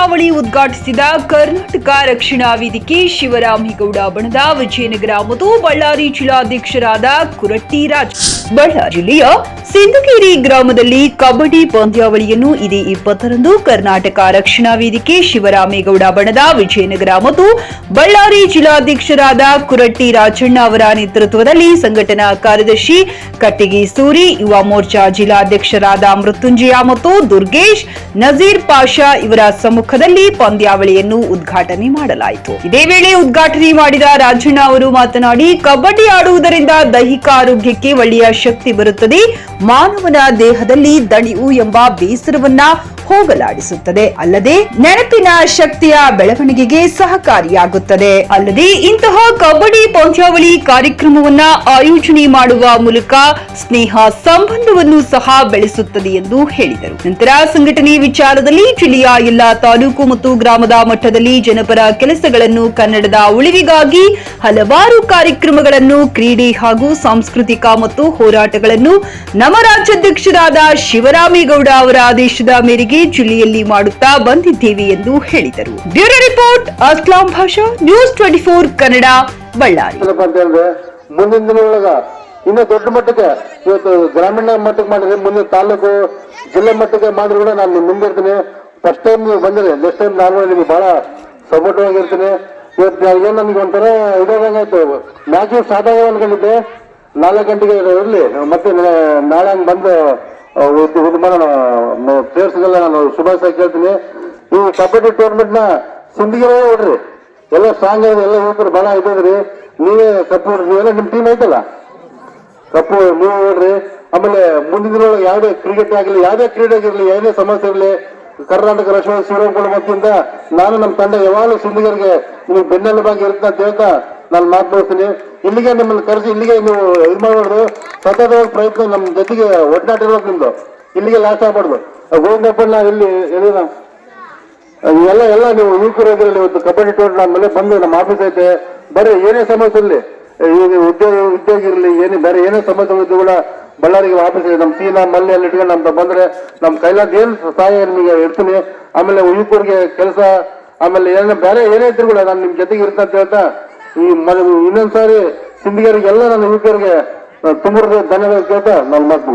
ಪಂದ್ಯಾವಳಿ ಉದ್ಘಾಟಿಸಿದ ಕರ್ನಾಟಕ ರಕ್ಷಣಾ ವೇದಿಕೆ ಶಿವರಾಮೇಗೌಡ ಬಣದ ವಿಜಯನಗರ ಮತ್ತು ಬಳ್ಳಾರಿ ಜಿಲ್ಲಾಧ್ಯಕ್ಷರಾದ ಕುರಟ್ಟಿ ರಾಜ್. ಬಳ್ಳಾರಿ ಜಿಲ್ಲೆಯ ಸಿಂದಗಿರಿ ಗ್ರಾಮದಲ್ಲಿ ಕಬಡ್ಡಿ ಪಂದ್ಯಾವಳಿಯನ್ನು ಇದೇ ಇಪ್ಪತ್ತರಂದು ಕರ್ನಾಟಕ ರಕ್ಷಣಾ ವೇದಿಕೆ ಶಿವರಾಮೇಗೌಡ ಬಣದ ವಿಜಯನಗರ ಮತ್ತು ಬಳ್ಳಾರಿ ಜಿಲ್ಲಾಧ್ಯಕ್ಷರಾದ ಕುರಟ್ಟಿ ರಾಜಣ್ಣ ಅವರ ನೇತೃತ್ವದಲ್ಲಿ ಸಂಘಟನಾ ಕಾರ್ಯದರ್ಶಿ ಕಟ್ಟಿಗೆ ಸೂರಿ, ಯುವ ಮೋರ್ಚಾ ಜಿಲ್ಲಾಧ್ಯಕ್ಷರಾದ ಮೃತ್ಯುಂಜಯ ಮತ್ತು ದುರ್ಗೇಶ್ ನಜೀರ್ ಪಾಷಾ ಇವರ ಸಮ್ಮುಖದಲ್ಲಿ ಪಂದ್ಯಾವಳಿಯನ್ನು ಉದ್ಘಾಟನೆ ಮಾಡಲಾಯಿತು. ಇದೇ ವೇಳೆ ಉದ್ಘಾಟನೆ ಮಾಡಿದ ರಾಜಣ್ಣ ಅವರು ಮಾತನಾಡಿ, ಕಬಡ್ಡಿ ಆಡುವುದರಿಂದ ದೈಹಿಕ ಆರೋಗ್ಯಕ್ಕೆ ಒಳ್ಳೆಯ ಶಕ್ತಿ ಬರುತ್ತದೆ. ಮಾನವನ ದೇಹದಲ್ಲಿ ದಣಿವು ಎಂಬ ಬೇಸರವನ್ನ ಹೋಗಲಾಡಿಸುತ್ತದೆ. ಅಲ್ಲದೆ ನೆನಪಿನ ಶಕ್ತಿಯ ಬೆಳವಣಿಗೆಗೆ ಸಹಕಾರಿಯಾಗುತ್ತದೆ. ಅಲ್ಲದೆ ಇಂತಹ ಕಬಡ್ಡಿ ಪಂದ್ಯಾವಳಿ ಕಾರ್ಯಕ್ರಮವನ್ನ ಆಯೋಜನೆ ಮಾಡುವ ಮೂಲಕ ಸ್ನೇಹ ಸಂಬಂಧವನ್ನು ಸಹ ಬೆಳೆಸುತ್ತದೆ ಎಂದು ಹೇಳಿದರು. ನಂತರ ಸಂಘಟನೆ ವಿಚಾರದಲ್ಲಿ ಜಿಲ್ಲೆಯ ಎಲ್ಲ ತಾಲೂಕು ಮತ್ತು ಗ್ರಾಮದ ಮಟ್ಟದಲ್ಲಿ ಜನಪರ ಕೆಲಸಗಳನ್ನು ಕನ್ನಡದ ಉಳಿವಿಗಾಗಿ ಹಲವಾರು ಕಾರ್ಯಕ್ರಮಗಳನ್ನು ಕ್ರೀಡೆ ಹಾಗೂ ಸಾಂಸ್ಕೃತಿಕ ಮತ್ತು ಹೋರಾಟಗಳನ್ನು ನಮ್ಮ ರಾಜ್ಯಾಧ್ಯಕ್ಷರಾದ ಶಿವರಾಮೇಗೌಡ ಅವರ ಆದೇಶದ ಮೇರೆಗೆ ಜಿಲ್ಲೆಯಲ್ಲಿ ಮಾಡುತ್ತಾ ಬಂದಿದ್ದೇವೆ ಎಂದು ಹೇಳಿದರು. Bureau report, Aslam Basha, news twenty four Kannada, Ballari. ಮುಂದಿನ ದಿನದೊಳಗ ಇನ್ನೂ ದೊಡ್ಡ ಮಟ್ಟಕ್ಕೆ ಇವತ್ತು ಗ್ರಾಮೀಣ ಮಟ್ಟಕ್ಕೆ ಮಾಡಿದ್ರೆ ಮುಂದಿನ ತಾಲೂಕು ಜಿಲ್ಲೆ ಮಟ್ಟಕ್ಕೆ ಮಾಡಿದ್ರು ಕೂಡ ನಾನು ಮುಂದೆ ಮುಂದಿರ್ತೀನಿ ಫಸ್ಟ್ ಟೈಮ್ ನೀವು ಬಂದಿರಿ ನೆಕ್ಸ್ಟ್ ಟೈಮ್ ನಾನು ನಿಮ್ಗೆ ಬಹಳ ಸಪೋರ್ಟಿವಾಗಿರ್ತೀನಿ ಇವತ್ತು ಏನು ನನಗೆ ಒಂಥರ ಇದಾದಂಗಾಯ್ತು ಮ್ಯಾಚ್ ಆಗೋ ಅನ್ಕೊಂಡಿದ್ದೆ. ನಾಲ್ಕು ಗಂಟೆಗೆ ಇರಲಿ, ಮತ್ತೆ ನಾಳೆ ಹಂಗೆ ಬಂದು ಪ್ಲೇಯರ್ಸ್ಗೆಲ್ಲ ನಾನು ಶುಭಾಶಯ ಕೇಳ್ತೀನಿ. ಈ ಕಬಡ್ಡಿ ಟೂರ್ನಮೆಂಟ್ನ ಸಿಂಧಿಗೆ ಹೊಡ್ರಿ ಎಲ್ಲ ಸ್ಟ್ರಾಂಗ್ ಆಗಿದೆ ಎಲ್ಲ ಯುವಕರು ಬಲ ಇದ್ರಿ ನೀವೇ ಕಪ್ಪು ನೀವೆಲ್ಲ ನಿಮ್ಮ ಟೀಮ್ ಐತಲ್ಲ? ಕಪ್ಪು ನೀವು ನೋಡ್ರಿ ಆಮೇಲೆ ಮುಂದಿನ ದಿನದೊಳಗೆ ಯಾವುದೇ ಕ್ರಿಕೆಟ್ ಆಗಲಿ, ಯಾವುದೇ ಕ್ರೀಡೆ ಆಗಿರಲಿ ಏನೇ ಸಮಸ್ಯೆ ಇರಲಿ, ಕರ್ನಾಟಕ ರಕ್ಷಣಾ ಶಿವರಾಮಪುರ ವತಿಯಿಂದ ನಾನು ನಮ್ಮ ತಂಡ ಯಾವಾಗಲೂ ಸಿಂಧಿಗರಿಗೆ ಬೆನ್ನೆಲ್ಲ ಬೆನ್ನೆಲುಬಾಗಿ ಇರುತ್ತೆ ಅಂತ ಹೇಳ್ತಾ ನಾನು ಮಾತನಾಡ್ತೀನಿ ಇಲ್ಲಿಗೆ ನಿಮ್ಮನ್ನು ಕರೆಸಿ, ಇಲ್ಲಿಗೆ ನೀವು ಇದು ಮಾಡಬಾರ್ದು. ಸತತವಾಗಿ ಪ್ರಯತ್ನ ನಮ್ಮ ಜೊತೆಗೆ ಒಡನಾಟ ಇರೋದು ನಿಮ್ದು. ಇಲ್ಲಿಗೆ ಲಾಸ್ಟ್ ಆಗ್ಬಾರ್ದು. ಗೋವಿಂದಪ್ಪಣ್ಣ ಇಲ್ಲಿ ಎಲ್ಲಿನ? ಎಲ್ಲ ಎಲ್ಲ ನೀವು ಯುವಕರು ಇದ್ರಲ್ಲಿ ಇವತ್ತು ಕಬಡ್ಡಿ ಟೂರ್ನಮೆಂಟ್ ಮೇಲೆ ಬಂದು ನಮ್ಮ ಆಫೀಸ್ ಐತೆ. ಬರೀ ಏನೇ ಸಮಸ್ಯೆ ಇರಲಿ ಉದ್ಯೋಗ ಉದ್ಯೋಗ ಇರಲಿ, ಏನೇ, ಬೇರೆ ಏನೇ ಸಮಸ್ಯೆ ಇದ್ದು ಕೂಡ ಬಳ್ಳಾರಿಗೆ ಇದೆ ನಮ್ಮ ಸೀನಾ ಮಲ್ಲೆ ಅಲ್ಲಿ ಇಟ್ಕೊಂಡು ನಮ್ದು ಬಂದ್ರೆ ನಮ್ಮ ಕೈಲಾದ ಏನು ಸಹಾಯ ನಿಮಗೆ ಇರ್ತೀನಿ. ಆಮೇಲೆ ಯುವಕರಿಗೆ ಕೆಲಸ, ಆಮೇಲೆ ಏನೇ, ಬೇರೆ ಏನೇ ಇದ್ರು ಕೂಡ ನಾನು ನಿಮ್ಮ ಜೊತೆಗೆ ಇರ್ತಂತ ಹೇಳ್ತಾ ಈ ಇನ್ನೊಂದ್ಸಾರಿ ಸಿಂಧಿಗರಿಗೆಲ್ಲ ನನ್ನ ಯುವಕರಿಗೆ ತುಂಬ ಧನ್ಯವಾದ ಕೇಳ್ತಾ ನಾನು ಮಾತು